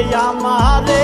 I ya male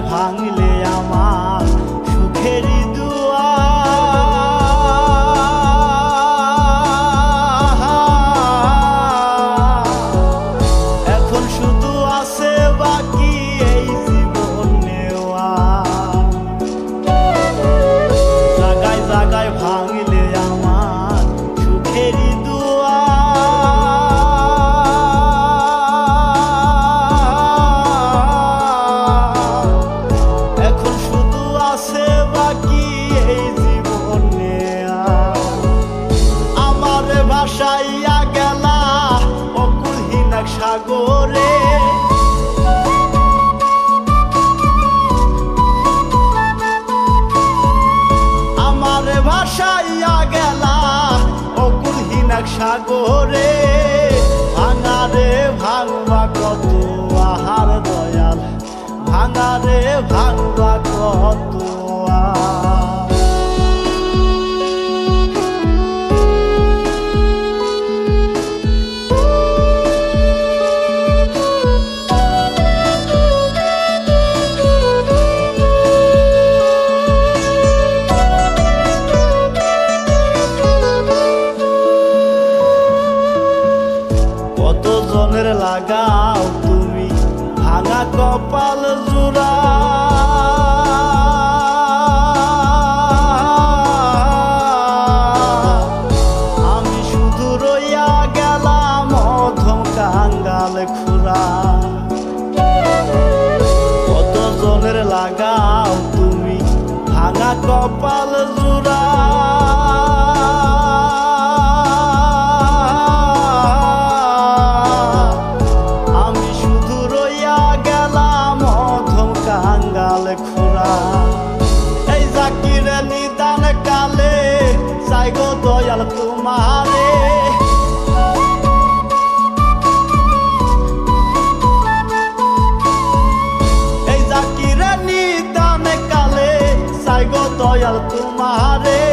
ভাঙলে কি এই জীবনে আমার ভাষাইয়া গেলা অকুলহীন সাগরে। আমার ভাষাইয়া গেলা অকুলহীন সাগরে। ভাঙারে ভাঙবা কত আহার দয়াল, ভাঙারে ভাঙবা কত আমি শুধু রইয়া গেলাম অধম কাঙ্গাল খুরা। কত জনের লাগাও তুমি ভাঙা কপাল দয়াল তোমারে।